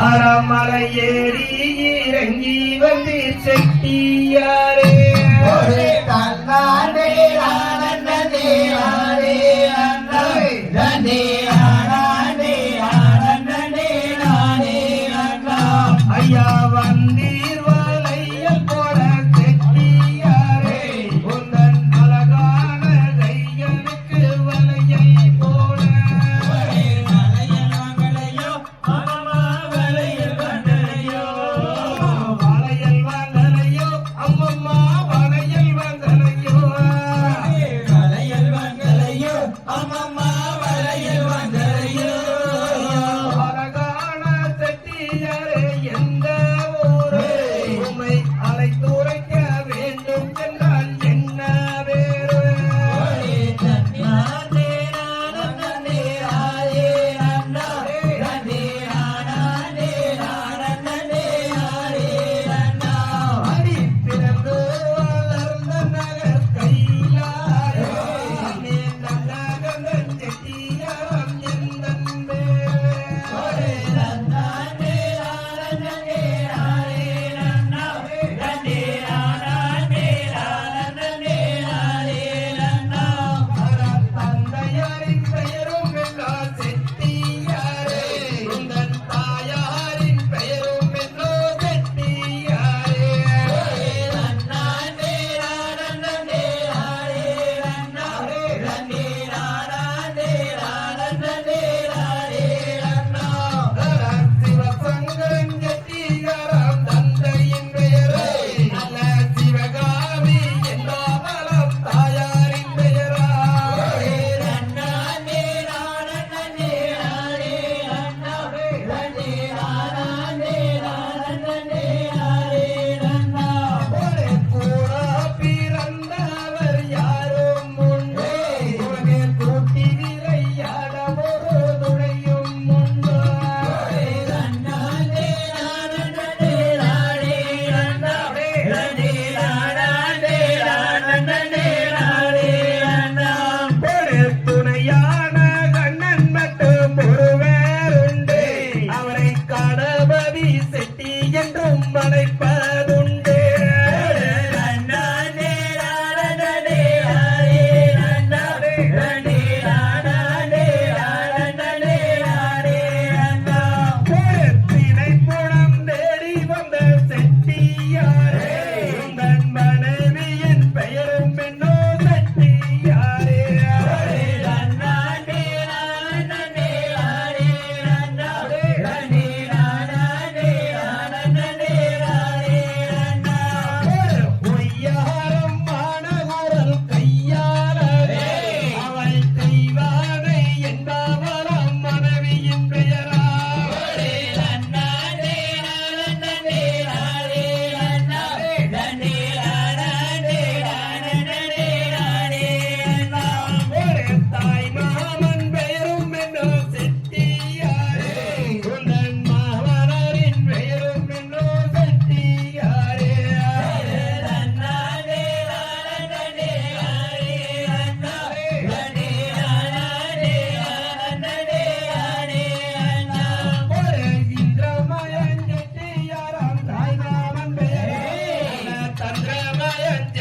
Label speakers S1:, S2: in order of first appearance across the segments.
S1: பரமலை ஏறி இறங்கி வந்தீர் செட்டியா தந்திரமயத்தில்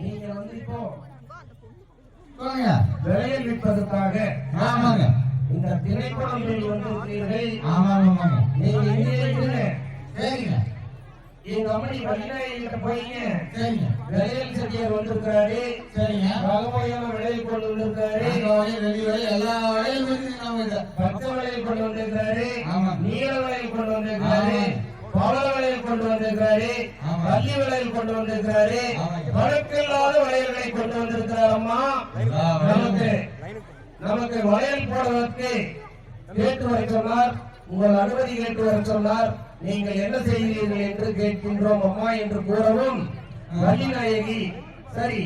S1: நீங்க வந்து இப்போ விலையில் விற்பதற்காக
S2: ஆமாங்க
S1: இந்த திரைப்படங்கள் வந்திருக்கிறீர்கள்
S2: ஆமாங்க
S1: நீங்க இங்கே இருக்கிற
S2: சரிங்க.
S1: எங்க அம்மணி போயிங்க.
S2: சரிங்க.
S1: விலையில் செட்டியார் வந்திருக்காரு
S2: சரிங்க.
S1: பகவாயான விலையில் கொண்டு வந்திருக்காரு
S2: வெளி வரை எல்லா வரையும்
S1: பத்து விலையில் கொண்டு வந்திருக்காரு நீல விலையில் கொண்டு வந்திருக்காரு பல கொண்டு
S2: வந்திருக்கிறாரு
S1: பள்ளி வளையல் கொண்டு
S2: வந்திருக்கிறாரு
S1: பழுக்கில்லாத வளையல்களை கொண்டு வந்திருக்கிறார் அம்மா நமக்கு நமக்கு வயல் போடுவதற்கு கேட்டு வர சொன்னார். உங்கள் அனுமதி கேட்டு வர சொன்னார். நீங்கள் என்ன செய்கிறீர்கள் என்று கேட்கின்றோம் அம்மா என்று கூறவும் வள்ளி நாயகி சரி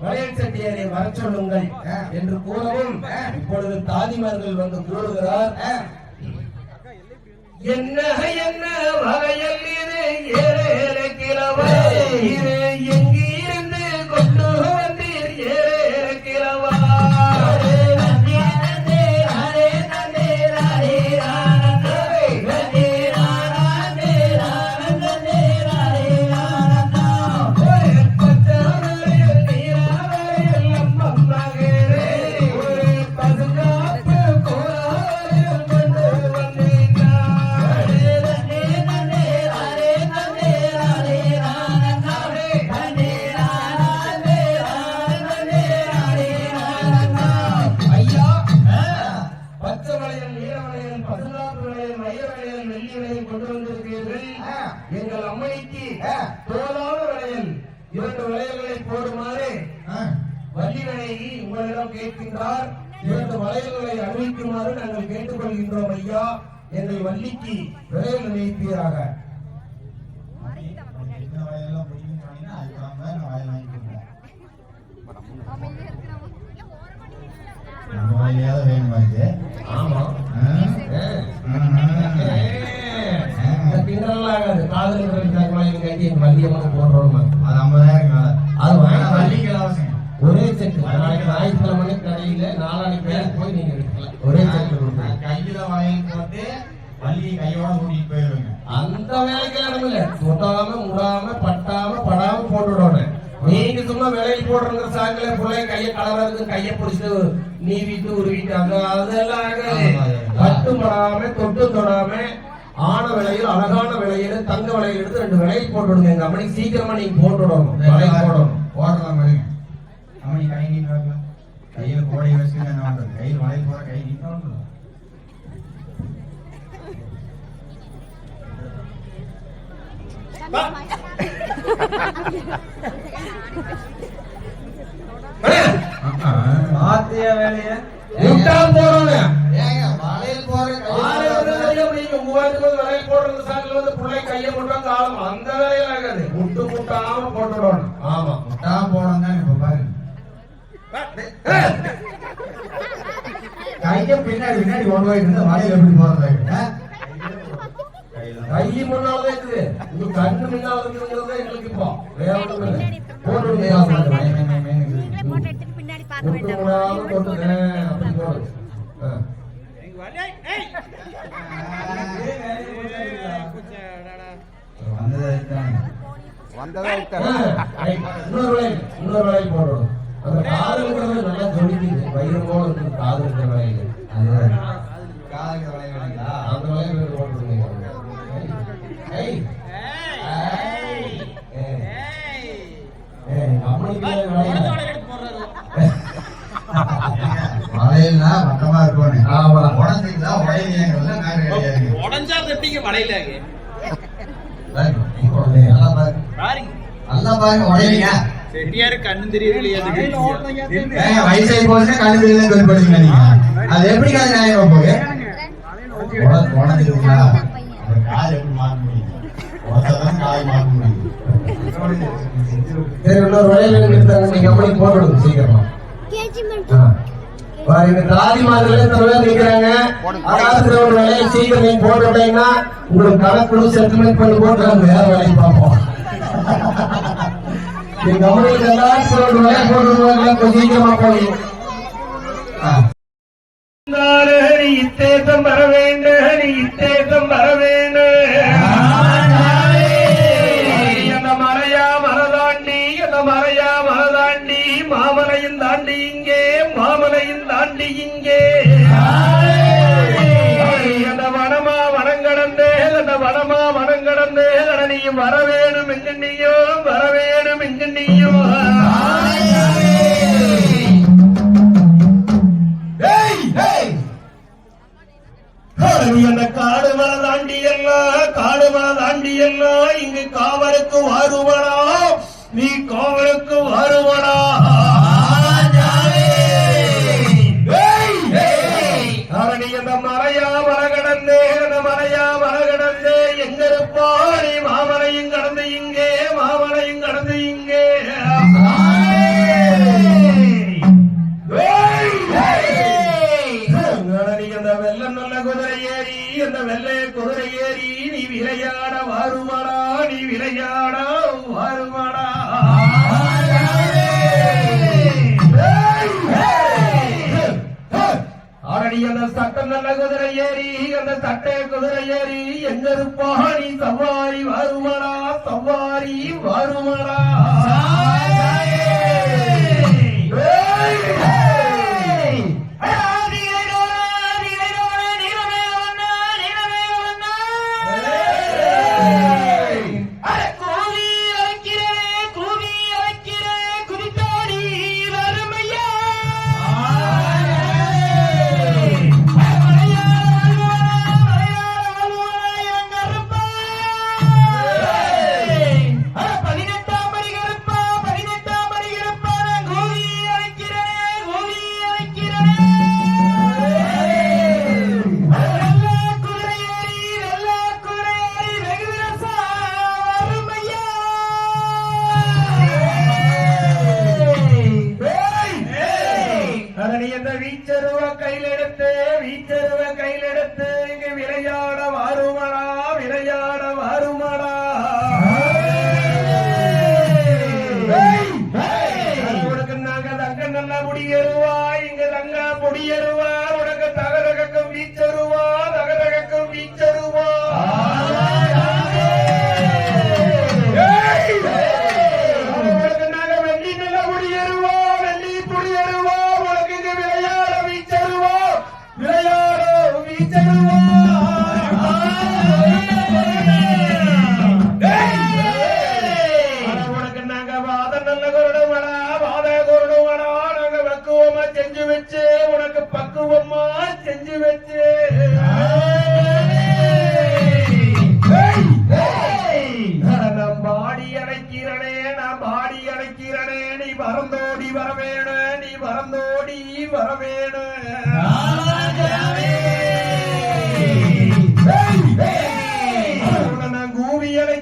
S1: வயல் செட்டியரை வர சொல்லுங்கள் என்று கூறவும் இப்பொழுது தாதிமார்கள் வந்து கூறுகிறார். என்ன என்ன வகையில் இது? ஏழு கிழவா அம்மைக்கு தோலான வளையல் இரண்டு வளையல்களை போடுமாறு வள்ளி நாயகி உங்களிடம் கேட்கின்றார். இரண்டு வளையல்களை அறிவிக்குமாறு நாங்கள் கேட்டுக்கொள்கின்றோம் ஐயா. எங்கள் வள்ளிக்கு விளையல் நினைப்பீராக
S2: இந்த வயலெல்லாம்
S1: காதல் கட்டி எங்க போடுறோம்
S2: அது 50,000 மேல.
S1: அது வாங்கி
S2: ஆனா வள்ளிக்கு இலவசம்.
S1: ஒரே செட்டு. நாளைக்கு ஞாயிற்றுக்கிழமை கடையில நாளானைக்கு பேருக்கு போய் நீங்க ஒரே செட்டு கொடுப்பேன்
S2: கையில வள்ளியை கையோட கூட்டிட்டு போயிருவேங்க.
S1: அந்த வேலைக்கு இடம் இல்ல. தொட்டாம முடாம பட்டாம படாம போட்டுடணும் நீங்க சும்மா விலையில் போடுற சாக்கில பிள்ளை கைய கலராதுக்கு கைய பிடிச்சிட்டு நீவிட்டு உருவிட்டு அந்த அதெல்லாம் பட்டு படாம தொட்டு தொடாம ஆன விலையில் அழகான விலையில தங்க விலையில எடுத்து ரெண்டு விலையில் போட்டுடுங்க எங்க அம்மனி சீக்கிரமா நீங்க போட்டுடணும் விலையில் போடணும்
S2: போடலாம் பாருங்க. நீ கை நீட்டு. கையில கோடை வச்சுட்டு என்ன பண்றது? கையில வளையல் போட கை நீட்டா வந்துடும்.
S3: பாத்தியா வேலைய
S1: விட்டா போறோம்
S2: ஏங்க, வளையல் போட கையில
S1: அந்த வேலையில ஆகாது முட்டு முட்டாம போட்டுடணும். ஆமா
S2: முட்டாம போடணும் தான் இப்ப பாருங்க கைய பின்னாடி பின்னாடி கொண்டு போயிட்டு இருந்தா எப்படி? கையில
S1: கை முன்னாலதான் இருக்குது. கண்ணு முன்னால இருக்குங்கிறது எங்களுக்கு இப்போ வேற ஒண்ணும் இல்லை
S4: போட்டோ பின்னாடி பார்க்க
S1: முட்டு
S4: வேண்டாம்
S1: முடாம போட்டு ஆ, அப்படி போடு ஆ.
S2: வந்தது அதுதான்.
S1: ரைட். இன்னொரு இன்னொரு போடணும் அந்த நல்லா ஜொலிக்குது வயிறு போல இருக்குது காதல் இருக்கிற வளையல்
S2: அதுதான். வேணுங்களா?
S1: அந்த போட்டுருங்க. ஏய் அம்மனிக்கு வளையல்
S2: வளையல்னா வட்டமா இருக்கணும்.
S5: உடஞ்சா தட்டிங்க வளையலாங்க
S2: பாருங்க, இப்போ நல்லா பாருங்க.
S5: பாருங்க
S2: நல்லா பாருங்க, உடையலையா?
S5: செட்டியாரு கண்ணு தெரியலையா
S2: ஏங்க, வயசாகி போச்சுன்னா கண்ணு தெரியலன்னு சொல்லி போடுவீங்க நீங்க. அது எப்படி காது நியாயமா போகுது? உட- உடஞ்சிருக்குங்களா? அப்புறம் காது எப்படி மாத்த முடியும்? உடச்சாதான் காது மாத்த முடியும்.
S1: சரி இன்னொரு வளையல் நீங்க சீக்கிரமா நிக்கிறாங்க ஒரு வேலையை சீக்கிரம் நீங்க போட்டு விட்டீங்கன்னா உங்களுக்கு கணக்கு செட்டில்மெண்ட் பண்ணி போட்டு நம்ம வேற வேலையை பார்ப்போம் நீங்க அவங்களுக்கு எல்லாரும் ஒரு வேலையை கொஞ்சம் சீக்கிரமா போய் இத்தேசம் வர வேண்டும் இத்தேசம் வர வேண்டும் காடு மலை தாண்டி எல்லாம் காடு தாண்டி எல்லாம் இங்கு காவலுக்கு வருவனா? நீ காவலுக்கு வருவனா?
S2: ஓடி
S1: விளையாட வருவாடா ஆரடி அந்த சட்டம் நல்ல குதிரை ஏறி அந்த சட்டை குதிரை ஏறி எங்க இருப்பாடி சவாரி வருமாடா சவாரி வருமாடா. கலியந்த வீச்சருவ கையிலெடுத்து வீச்சருவ கையிலெடுத்து இங்கு விளையாட வாருமடா விளையாட வாருமடா.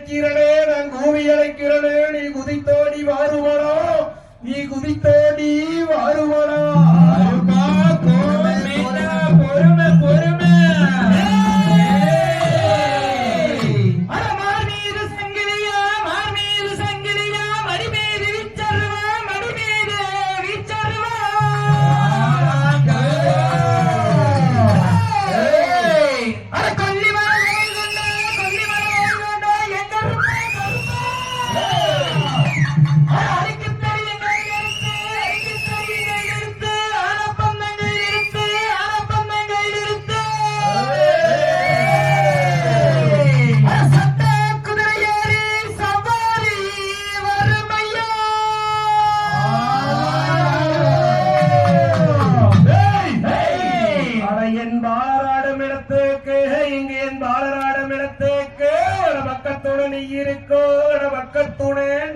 S1: அழைக்கிறனே நான் கூவி அழைக்கிறனே நீ குதித்தோடி வாருவனா? நீ குதித்தோடி வாருவனா? பொறுமை பொறுமை.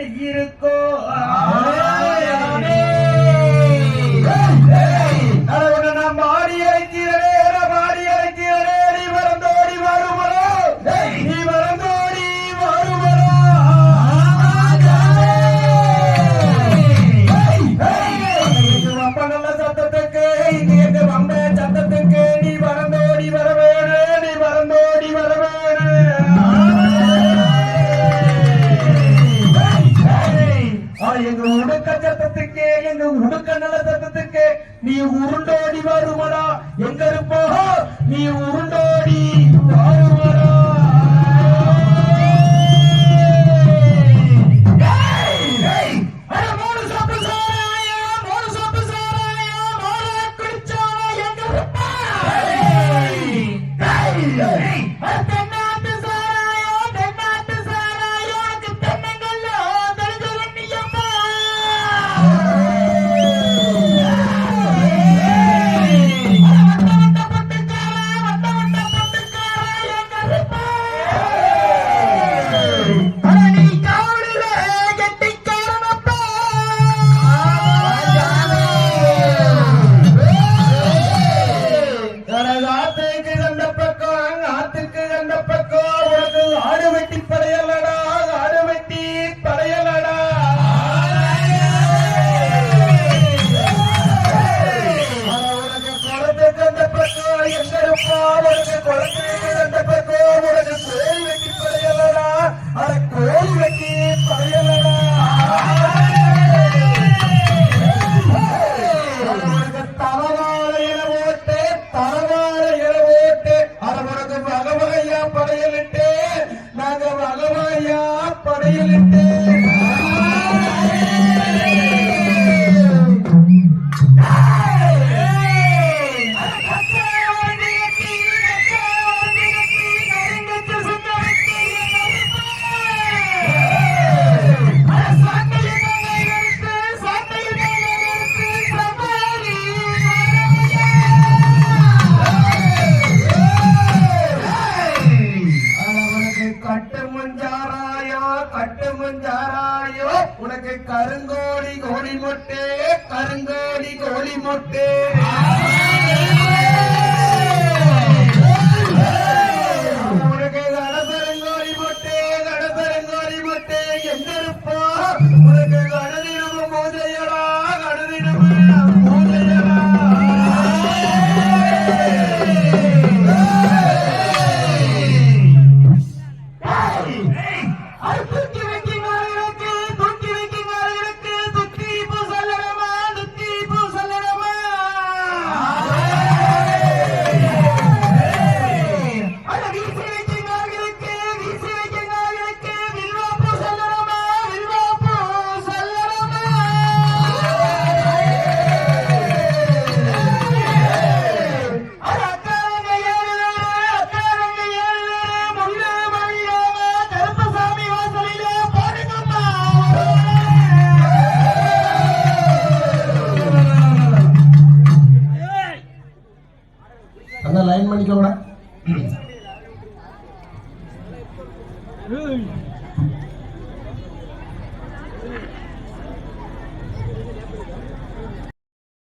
S1: இருக்கும் எங்கள் உடுக்க நல சட்டத்துக்கு நீ உருண்டோடி வருமடா. எங்க இருப்போ? நீ உரு
S3: குழந்தைகள்